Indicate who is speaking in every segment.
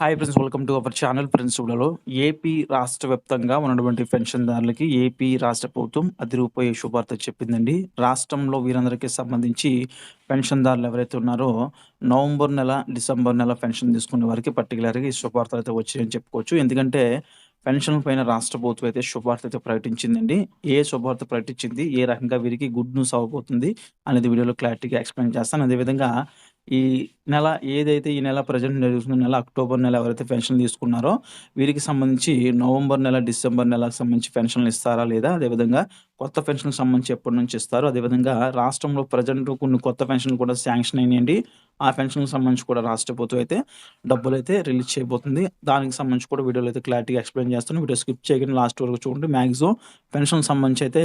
Speaker 1: Hi friends welcome to our channel చూడలో AP రాష్ట్ర వ్యాప్తంగా ఉన్నటువంటి పెన్షన్దారులకి ఏపీ రాష్ట్ర ప్రభుత్వం అది రూపాయి శుభార్త చెప్పిందండి. రాష్ట్రంలో వీరందరికీ సంబంధించి పెన్షన్దారులు ఎవరైతే ఉన్నారో నవంబర్ నెల డిసెంబర్ నెల పెన్షన్ తీసుకునే వారికి పర్టికులర్గా ఈ శుభార్తలు అయితే వచ్చాయని చెప్పుకోవచ్చు. ఎందుకంటే పెన్షన్ పైన రాష్ట్ర ప్రభుత్వం అయితే శుభార్త అయితే ప్రకటించిందండి. ఏ శుభార్త ప్రకటించింది ఏ రకంగా వీరికి గుడ్ న్యూస్ అవ్వబోతుంది అనేది వీడియోలో క్లారిటీగా ఎక్స్ప్లెయిన్ చేస్తాను. అదేవిధంగా ఈ నెల ఏదైతే ఈ నెల ప్రజెంట్ జరుగుతున్న నెల అక్టోబర్ నెల ఎవరైతే పెన్షన్ తీసుకున్నారో వీరికి సంబంధించి నవంబర్ నెల డిసెంబర్ నెలకు సంబంధించి పెన్షన్లు ఇస్తారా లేదా? అదేవిధంగా కొత్త పెన్షన్కి సంబంధించి ఎప్పటి నుంచి ఇస్తారు అదేవిధంగా రాష్ట్రంలో ప్రజెంట్ కొన్ని కొత్త పెన్షన్లు కూడా శాంక్షన్ అయినాయండి. ఆ పెన్షన్కి సంబంధించి కూడా రాష్ట్ర ప్రభుత్వం అయితే డబ్బులు అయితే రిలీజ్ చేయబోతుంది. దానికి సంబంధించి కూడా వీడియోలో అయితే క్లారిటీగా ఎక్స్ప్లెయిన్ చేస్తాను. వీడియో స్కిప్ చేయకుండా లాస్ట్ వరకు చూడండి. మ్యాక్సిమం పెన్షన్ సంబంధించి అయితే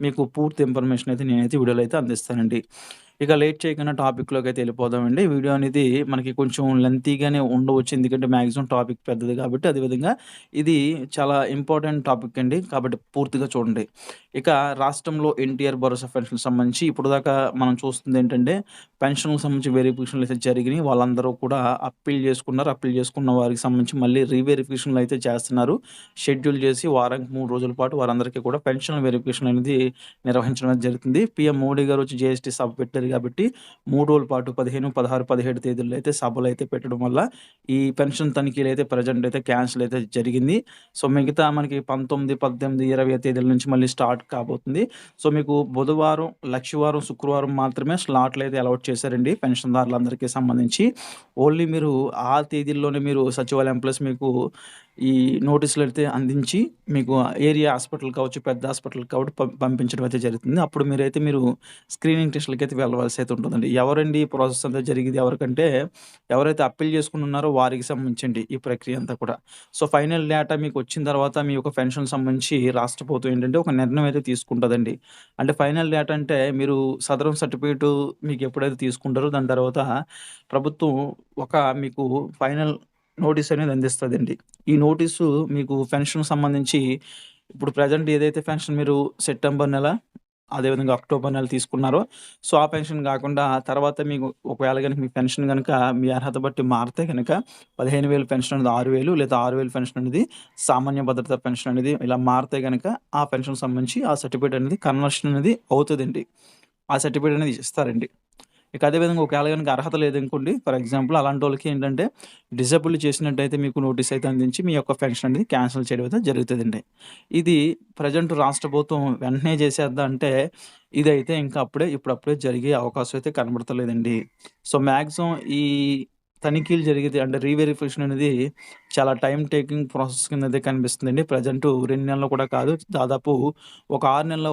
Speaker 1: మీకు పూర్తి ఇన్ఫర్మేషన్ అయితే నేనైతే వీడియోలో అయితే అందిస్తానండి. ఇక లేట్ చేయకుండా టాపిక్లోకి అయితే వెళ్ళిపోదామండి. వీడియో అనేది మనకి కొంచెం లెంతీగానే ఉండవచ్చు. ఎందుకంటే మ్యాక్సిమం టాపిక్ పెద్దది కాబట్టి అదేవిధంగా ఇది చాలా ఇంపార్టెంట్ టాపిక్ అండి. కాబట్టి పూర్తిగా చూడండి. ఇక రాష్ట్రంలో ఎన్టీఆర్ భరోసా పెన్షన్ సంబంధించి ఇప్పుడు దాకా మనం చూస్తుంది ఏంటంటే పెన్షన్కి సంబంధించి వెరిఫికేషన్లు అయితే జరిగినాయి. వాళ్ళందరూ కూడా అప్పీల్ చేసుకున్నారు. అప్పీల్ చేసుకున్న వారికి సంబంధించి మళ్ళీ రీవెరిఫికేషన్లు అయితే చేస్తున్నారు. షెడ్యూల్ చేసి వారానికి మూడు రోజుల పాటు వారందరికీ కూడా పెన్షన్ వెరిఫికేషన్ అనేది నిర్వహించడం జరుగుతుంది. పిఎం మోడీ గారు వచ్చి జిఎస్టీ సభ పెట్టారు కాబట్టి మూడు రోజుల పాటు పదిహేను పదహారు పదిహేడు తేదీల్లో అయితే సభలు అయితే పెట్టడం వల్ల ఈ పెన్షన్ తనిఖీలు అయితే ప్రజెంట్ అయితే క్యాన్సిల్ అయితే జరిగింది. సో మిగతా మనకి పంతొమ్మిది పద్దెనిమిది ఇరవై తేదీల నుంచి మళ్ళీ స్టార్ట్ కాబోతుంది. సో మీకు బుధవారం లక్షవారం శుక్రవారం మాత్రమే స్లాట్లు అయితే అలౌట్ చేశారండి పెన్షన్దారులందరికీ సంబంధించి. ఓన్లీ మీరు ఆ తేదీల్లోనే మీరు సచివాలయం ప్లస్ మీకు ఈ నోటీసులు అయితే అందించి మీకు ఏరియా హాస్పిటల్ కావచ్చు పెద్ద హాస్పిటల్ కాబట్టి పంపించడం అయితే జరుగుతుంది. అప్పుడు మీరైతే మీరు స్క్రీనింగ్ టెస్టులకి అయితే వెళ్ళవలసి అయితే ఉంటుందండి. ఎవరండి ఈ ప్రాసెస్ అంతా జరిగింది? ఎవరికంటే ఎవరైతే అప్పీల్ చేసుకున్నారో వారికి సంబంధించండి ఈ ప్రక్రియ అంతా కూడా. సో ఫైనల్ డేటా మీకు వచ్చిన తర్వాత మీ యొక్క పెన్షన్ సంబంధించి రాష్ట్ర ప్రభుత్వం ఏంటంటే ఒక నిర్ణయం అయితే తీసుకుంటుందండి. అంటే ఫైనల్ డేటా అంటే మీరు సదరం సర్టిఫికేట్ మీకు ఎప్పుడైతే తీసుకుంటారో దాని తర్వాత ప్రభుత్వం ఒక మీకు ఫైనల్ నోటీస్ అనేది అందిస్తుందండి. ఈ నోటీసు మీకు పెన్షన్ సంబంధించి ఇప్పుడు ప్రజెంట్ ఏదైతే పెన్షన్ మీరు సెప్టెంబర్ నెల అదేవిధంగా అక్టోబర్ నెల తీసుకున్నారో సో ఆ పెన్షన్ కాకుండా తర్వాత మీకు ఒకవేళ కనుక మీ పెన్షన్ కనుక మీ అర్హత బట్టి మారితే కనుక పదిహేను వేలు పెన్షన్ అనేది ఆరు వేలు లేదా ఆరు వేలు పెన్షన్ అనేది సామాన్య భద్రత పెన్షన్ అనేది ఇలా మారితే కనుక ఆ పెన్షన్ సంబంధించి ఆ సర్టిఫికేట్ అనేది కన్వర్షన్ అనేది అవుతుందండి. ఆ సర్టిఫికేట్ అనేది ఇస్తారండి. ఇక అదేవిధంగా ఒకవేళ కనుక అర్హత లేదనుకోండి ఫర్ ఎగ్జాంపుల్ అలాంటి వాళ్ళకి ఏంటంటే డిసేబుల్ చేసినట్టయితే మీకు నోటీస్ అయితే అందించి మీ యొక్క పెన్షన్ అనేది క్యాన్సిల్ చేయడం అయితే జరుగుతుందండి. ఇది ప్రజెంట్ రాష్ట్ర ప్రభుత్వం వెంటనే చేసేద్దా అంటే ఇదైతే ఇంకా అప్పుడే ఇప్పుడప్పుడే జరిగే అవకాశం అయితే కనబడతలేదండి. సో మ్యాక్సిమం ఈ తనిఖీలు జరిగితే అంటే రీవెరిఫికేషన్ అనేది చాలా టైం టేకింగ్ ప్రాసెస్ కింద అయితే కనిపిస్తుందండి. ప్రజెంట్ రెండు నెలలు కూడా కాదు దాదాపు ఒక ఆరు నెలల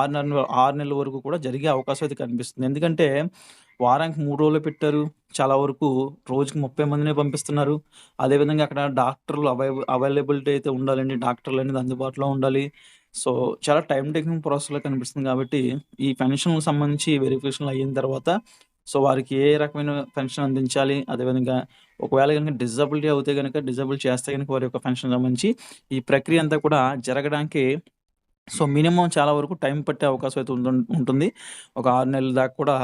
Speaker 1: ఆరు నెలల ఆరు నెలల వరకు కూడా జరిగే అవకాశం అయితే కనిపిస్తుంది. ఎందుకంటే వారానికి మూడు రోజులు పెట్టారు చాలా వరకు రోజుకి ముప్పై మందినే పంపిస్తున్నారు. అదేవిధంగా అక్కడ డాక్టర్లు అవై అవైలబిలిటీ అయితే ఉండాలండి డాక్టర్లు అనేది అందుబాటులో ఉండాలి. సో చాలా టైం టేకింగ్ ప్రాసెస్లో కనిపిస్తుంది కాబట్టి ఈ పెన్షన్ సంబంధించి వెరిఫికేషన్లు అయిన తర్వాత సో వారికి ఏ రకమైన పెన్షన్ అందించాలి? అదేవిధంగా ఒకవేళ కనుక డిజబిలిటీ అవుతే కనుక డిజబుల్ చేస్తే కనుక వారి యొక్క పెన్షన్ సంబంధించి ఈ ప్రక్రియ అంతా కూడా జరగడానికి సో మినిమం చాలా వరకు టైం పట్టే అవకాశం అయితే ఉంటుంది. ఒక ఆరు నెలల దాకా కూడా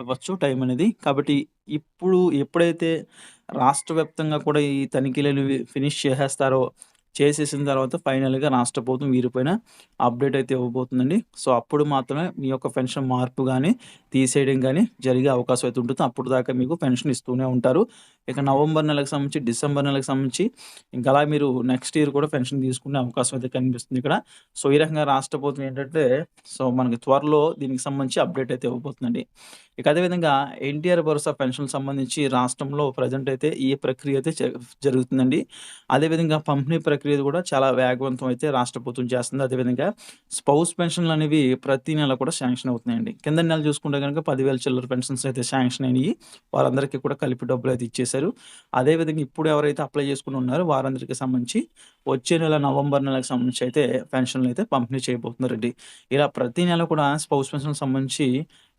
Speaker 1: అవ్వచ్చు టైం అనేది. కాబట్టి ఇప్పుడు ఎప్పుడైతే రాష్ట్ర వ్యాప్తంగా కూడా ఈ తనిఖీలను ఫినిష్ చేసేస్తారో చేసేసిన తర్వాత ఫైనల్‌గా రాష్ట్ర ప్రభుత్వం వీరిపైన అప్డేట్ అయితే ఇవ్వబోతుందండి. సో, అప్పుడు మాత్రమే మీ యొక్క పెన్షన్ మార్పు కానీ తీసేయడం కానీ జరిగే అవకాశం అయితే ఉంటుంది. అప్పుడు దాకా మీకు పెన్షన్ ఇస్తూనే ఉంటారు. ఇక నవంబర్ నెలకు సంబంధించి, డిసెంబర్ నెలకు సంబంధించి ఇంకా అలా మీరు నెక్స్ట్ ఇయర్ కూడా పెన్షన్ తీసుకునే అవకాశం అయితే కనిపిస్తుంది ఇక్కడ. సో, ఈ రకంగా రాష్ట్ర ప్రభుత్వం ఏంటంటే సో, మనకి త్వరలో దీనికి సంబంధించి అప్డేట్ అయితే ఇవ్వబోతుందండి. ఇక అదేవిధంగా ఎన్టీఆర్ భరోసా పెన్షన్ సంబంధించి రాష్ట్రంలో ప్రజెంట్ అయితే ఈ ప్రక్రియ అయితే జరుగుతుందండి. అదేవిధంగా పంపిణీ ప్రక్రియ కూడా చాలా వేగవంతం అయితే రాష్ట్ర ప్రభుత్వం చేస్తుంది. అదేవిధంగా స్పౌస్ పెన్షన్లు అనేవి ప్రతి నెల కూడా శాంక్షన్ అవుతున్నాయండి. కింద నెల చూసుకుంటే కనుక పదివేల చిల్లర పెన్షన్స్ అయితే శాంక్షన్ అయినాయి. వారందరికీ కూడా కలిపి డబ్బులు అయితే ఇచ్చేసారు చేశారు అదేవిధంగా ఇప్పుడు ఎవరైతే అప్లై చేసుకుని ఉన్నారో వారందరికీ సంబంధించి వచ్చే నెల నవంబర్ నెలకు సంబంధించి అయితే పెన్షన్లు అయితే పంపిణీ చేయబోతున్నారండి. ఇలా ప్రతి నెల కూడా స్పౌస్ పెన్షన్ సంబంధించి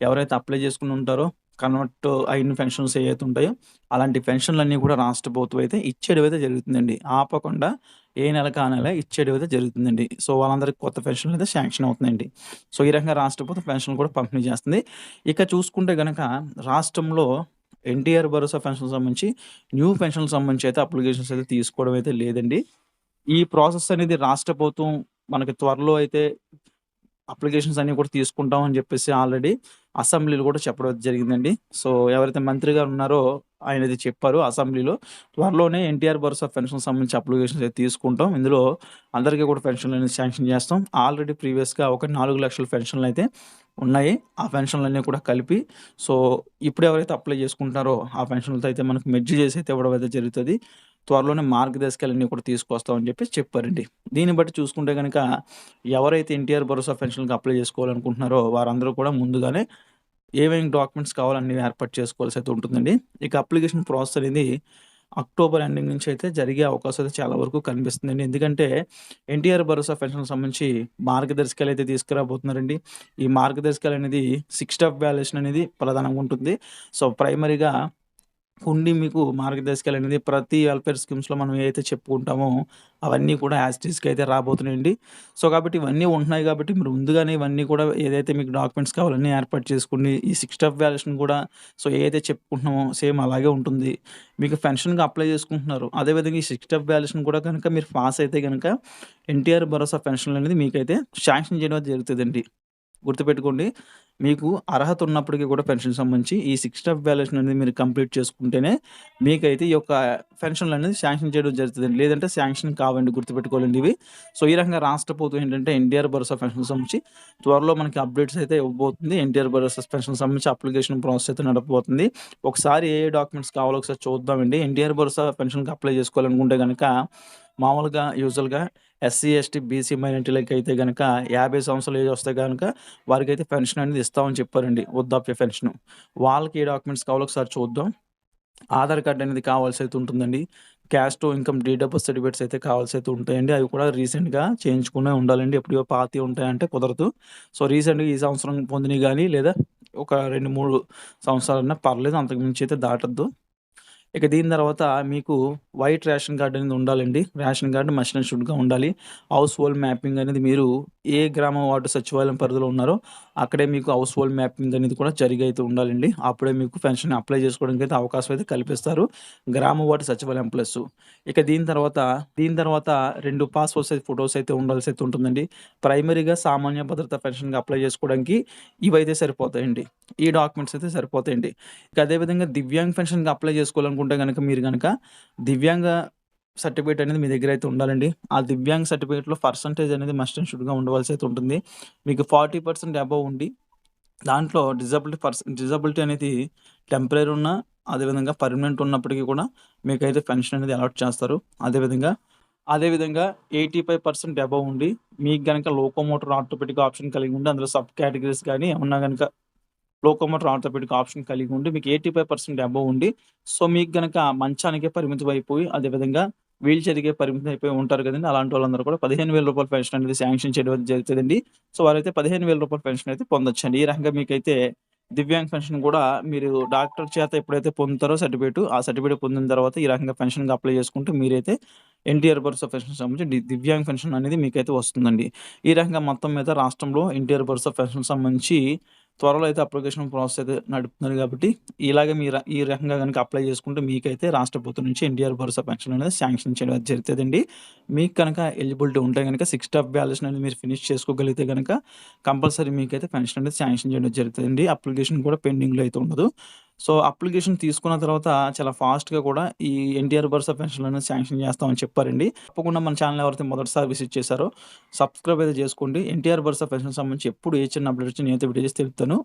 Speaker 1: ఎవరైతే అప్లై చేసుకుని ఉంటారో కన్వర్ట్ అయిన పెన్షన్స్ ఏవైతే ఉంటాయో అలాంటి పెన్షన్లన్నీ కూడా రాష్ట్ర ప్రభుత్వం అయితే ఇచ్చేయడం అయితే జరుగుతుందండి. ఆపకుండా ఏ నెలకు ఆ నెల ఇచ్చేయడం అయితే జరుగుతుందండి. సో, వాళ్ళందరికీ కొత్త పెన్షన్లు అయితే శాంక్షన్ అవుతుందండి సో, ఈ రకంగా రాష్ట్ర ప్రభుత్వం పెన్షన్లు కూడా పంపిణీ చేస్తుంది. ఇక చూసుకుంటే కనుక రాష్ట్రంలో ఎన్టీఆర్ భరోసా పెన్షన్ సంబంధించి న్యూ పెన్షన్ సంబంధించి అయితే అప్లికేషన్స్ అయితే తీసుకోవడం అయితే లేదండి. ఈ ప్రాసెస్ అనేది రాష్ట్ర ప్రభుత్వం మనకి త్వరలో అయితే అప్లికేషన్స్ అన్నీ కూడా తీసుకుంటాం అని చెప్పేసి ఆల్రెడీ అసెంబ్లీలో కూడా చెప్పడం జరిగిందండి. సో, ఎవరైతే మంత్రి గారు ఉన్నారో ఆయన అయితే చెప్పారు అసెంబ్లీలో. త్వరలోనే ఎన్టీఆర్ భరోసా పెన్షన్ సంబంధించి అప్లికేషన్స్ అయితే తీసుకుంటాం. ఇందులో అందరికీ కూడా పెన్షన్లు అనేది శాంక్షన్ చేస్తాం. ఆల్రెడీ ప్రీవియస్‌గా ఒక 4,00,000 పెన్షన్‌లయితే ఉన్నాయి. ఆ పెన్షన్‌లన్నీ కూడా కలిపి సో, ఇప్పుడు ఎవరైతే అప్లై చేసుకుంటున్నారో ఆ పెన్షన్‌లతో అయితే మనకు మెర్జ్ చేసి అయితే ఇవ్వడం అయితే జరుగుతుంది త్వరలోనే మార్గదర్శకాలన్నీ కూడా తీసుకొస్తామని చెప్పేసి చెప్పారండి. దీన్ని బట్టి చూసుకుంటే కనుక ఎవరైతే ఎన్టీఆర్ భరోసా పెన్షన్‌కి అప్లై చేసుకోవాలనుకుంటున్నారో వారందరూ కూడా ముందుగానే ఏమేమి డాక్యుమెంట్స్ కావాలన్నీ ఏర్పాటు చేసుకోవాల్సి అయితే ఉంటుందండి. ఇక అప్లికేషన్ ప్రాసెస్ అనేది అక్టోబర్ ఎండింగ్ నుంచి అయితే జరిగే అవకాశం అయితే చాలా వరకు కనిపిస్తుందండి. ఎందుకంటే ఎన్టీఆర్ భరోసా పెన్షన్ సంబంధించి మార్గదర్శకాలు అయితే తీసుకురాబోతున్నారండి. ఈ మార్గదర్శకాలు అనేది సిక్స్ స్టెప్ వాల్యుయేషన్ అనేది ప్రధానంగా ఉంటుంది. సో, ప్రైమరీగా ఉండి మీకు మార్గదర్శకాలు అనేది ప్రతి వెల్ఫేర్ స్కీమ్స్‌లో మనం ఏదైతే చెప్పుకుంటామో అవన్నీ కూడా యాజ్ అయితే రాబోతున్నాయండి. సో, కాబట్టి ఇవన్నీ ఉంటున్నాయి కాబట్టి మీరు ముందుగానే ఇవన్నీ కూడా ఏదైతే మీకు డాక్యుమెంట్స్ కావాలన్నీ ఏర్పాటు చేసుకుని ఈ సిక్స్ స్టెప్ వ్యాల్యుషన్ కూడా సో, ఏదైతే చెప్పుకుంటున్నామో సేమ్ అలాగే ఉంటుంది. మీకు పెన్షన్‌కి అప్లై చేసుకుంటున్నారు. అదేవిధంగా ఈ సిక్స్ స్టెప్ వ్యాల్యుషన్ కూడా కనుక మీరు పాస్ అయితే కనుక ఎన్టీఆర్ భరోసా పెన్షన్‌లనేది మీకైతే శాంక్షన్ చేయడం జరుగుతుందండి గుర్తుపెట్టుకోండి. మీకు అర్హత ఉన్నప్పటికీ కూడా పెన్షన్ సంబంధించి ఈ సిక్స్ స్టెప్ బ్యాలెన్స్ అనేది మీరు కంప్లీట్ చేసుకుంటేనే మీకైతే ఈ యొక్క పెన్షన్‌లనేది శాంక్షన్ చేయడం జరుగుతుంది లేదంటే శాంక్షన్ కావండి గుర్తుపెట్టుకోవాలండి ఇవి. సో, ఈ రకంగా రాష్ట్ర ప్రభుత్వం ఏంటంటే ఎన్టీఆర్ భరోసా పెన్షన్ సంబంధించి త్వరలో మనకి అప్డేట్స్ అయితే ఇవ్వబోతుంది. ఎన్టీఆర్ భరోసా పెన్షన్ సంబంధించి అప్లికేషన్ ప్రాసెస్ అయితే నడపబోతుంది. ఒకసారి ఏ డాక్యుమెంట్స్ కావాలో ఒకసారి చూద్దామండి. ఎన్టీఆర్ భరోసా పెన్షన్‌కి అప్లై చేసుకోవాలనుకుంటే కనుక మామూలుగా యూజువల్‌గా ఎస్సీ, ఎస్టీ, బీసీ మైనారిటీలకైతే గనక 50 సంవత్సరాల ఏజ్ వస్తే గనక వారికైతే పెన్షన్ అనేది ఇస్తామని చెప్పారండి. వృద్ధాప్య పెన్షను. వాళ్ళకి ఏ డాక్యుమెంట్స్ కావాలో ఒకసారి చూద్దాం. ఆధార్ కార్డ్ అనేది కావాల్సి అయితే ఉంటుందండి. క్యాస్ట్, ఇన్‌కమ్, డేట్ సర్టిఫికేట్స్ అయితే కావాల్సి అయితే ఉంటాయండి. అవి కూడా రీసెంట్‌గా చేయించుకునే ఉండాలండి. ఎప్పుడో పాతయి ఉంటాయంటే కుదరదు. సో, రీసెంట్‌గా ఈ సంవత్సరం పొందినయి గాని లేదా ఒక 2, 3 సంవత్సరాలన్నా పర్లేదు. అంతకు మించి అయితే దాటొద్దు. ఇక దీని తర్వాత మీకు వైట్ రేషన్ కార్డ్ అనేది ఉండాలండి. రేషన్ కార్డు మషన్ షుడ్‌గా ఉండాలి. హౌస్ హోల్డ్ మ్యాపింగ్ అనేది మీరు ఏ గ్రామ వార్డు సచివాలయం పరిధిలో ఉన్నారో అక్కడే మీకు హౌస్ హోల్డ్ మ్యాపింగ్ అనేది కూడా జరిగి అయితే ఉండాలండి. అప్పుడే మీకు పెన్షన్ అప్లై చేసుకోవడానికి అయితే అవకాశం అయితే కల్పిస్తారు. గ్రామ వార్డు సచివాలయం ప్లస్ ఇక దీని తర్వాత దీని తర్వాత రెండు పాస్‌పోర్ట్ సైజ్ ఫొటోస్ అయితే ఉండాల్సి అయితే ఉంటుందండి. ప్రైమరీగా సామాన్య భద్రత పెన్షన్‌కి అప్లై చేసుకోవడానికి ఇవైతే సరిపోతాయండి. ఈ డాక్యుమెంట్స్ అయితే సరిపోతాయండి. ఇక అదే విధంగా దివ్యాంగ్ పెన్షన్‌కి అప్లై అనుకుంటే కనుక మీరు కనుక దివ్యాంగ సర్టిఫికేట్ అనేది మీ దగ్గర అయితే ఉండాలండి. ఆ దివ్యాంగ్ సర్టిఫికేట్‌లో పర్సంటేజ్ అనేది మస్ట్ అండ్ షుడ్‌గా ఉండవలసి అయితే ఉంటుంది. మీకు ఫార్టీ పర్సెంట్ అబవ్ ఉండి దాంట్లో డిజబిలిటీ పర్సన్ డిజబిలిటీ అనేది టెంపరీ ఉన్న అదేవిధంగా పర్మనెంట్ ఉన్నప్పటికీ కూడా మీకైతే పెన్షన్ అనేది అలాట్ చేస్తారు. అదేవిధంగా అదేవిధంగా 85% అబోవ్ ఉండి మీకు కనుక లోకోమోటర్ ఆటోమేటిక్ ఆప్షన్ కలిగి ఉండి అందులో సబ్ కేటగిరీస్ కానీ ఏమన్నా కనుక లోకోమోటర్ ఆర్థోపెడిక్ ఆప్షన్ కలిగి ఉండి మీకు ఎయిటీ ఫైవ్ పర్సెంట్ అబవ్ ఉండి సో, మీకు గనక మంచానికే పరిమితం అయిపోయి అదేవిధంగా వీల్ చైర్‌కే పరిమితం అయిపోయి ఉంటారు కదండి అలాంటి వాళ్ళందరూ కూడా పదిహేను వేల రూపాయల పెన్షన్ అనేది శాంక్షన్ చేయడం జరుగుతుందండి సో, వారైతే రూ. 15,000 పెన్షన్ అయితే పొందొచ్చండి. ఈ రకంగా మీకైతే దివ్యాంగ్ పెన్షన్ కూడా మీరు డాక్టర్ చేత ఎప్పుడైతే పొందుతారో సర్టిఫికేట్ ఆ సర్టిఫికేట్ పొందిన తర్వాత ఈ రకంగా పెన్షన్‌కి అప్లై చేసుకుంటే మీరైతే ఎన్టీఆర్ బర్స్ ఆఫ్ పెన్షన్ సంబంధించి దివ్యాంగ్ పెన్షన్ అనేది మీకైతే వస్తుందండి. ఈ రకంగా మొత్తం మీద రాష్ట్రంలో ఎన్టీఆర్ బర్స్ ఆఫ్ పెన్షన్ సంబంధించి త్వరలో అయితే అప్లికేషన్ ప్రాసెస్ అయితే నడుపుతున్నారు కాబట్టి ఇలాగే మీరు ఈ రకంగా కనుక అప్లై చేసుకుంటే మీకైతే రాష్ట్ర ప్రభుత్వం నుంచి ఎన్టీఆర్ భరోసా పెన్షన్ అనేది శాంక్షన్ చేయడం జరుగుతుందండి మీకు కనుక ఎలిజిబిలిటీ ఉంటే కనుక సిక్స్ ఆఫ్ బ్యాలెన్స్ అనేది మీరు ఫినిష్ చేసుకోగలిగితే కనుక కంపల్సరీ మీకైతే పెన్షన్ అనేది శాంక్షన్ చేయడం జరుగుతుందండి అప్లికేషన్ కూడా పెండింగ్‌లో అయితే ఉండదు. సో, అప్లికేషన్ తీసుకున్న తర్వాత చాలా ఫాస్ట్‌గా కూడా ఈ ఎన్టీఆర్ భరోసా పెన్షన్లను అనేది శాంక్షన్ చేస్తామని చెప్పారండి. తప్పకుండా మన ఛానల్ ఎవరైతే మొదటిసారి విజిట్ చేశారో సబ్స్క్రైబ్ అయితే చేసుకోండి. ఎన్టీఆర్ భరోసా పెన్షన్ సంబంధించి ఎప్పుడు ఏ చిన్న అప్డేట్ నేను నేనైతే వీడియో చేసి తెలుపుతాను.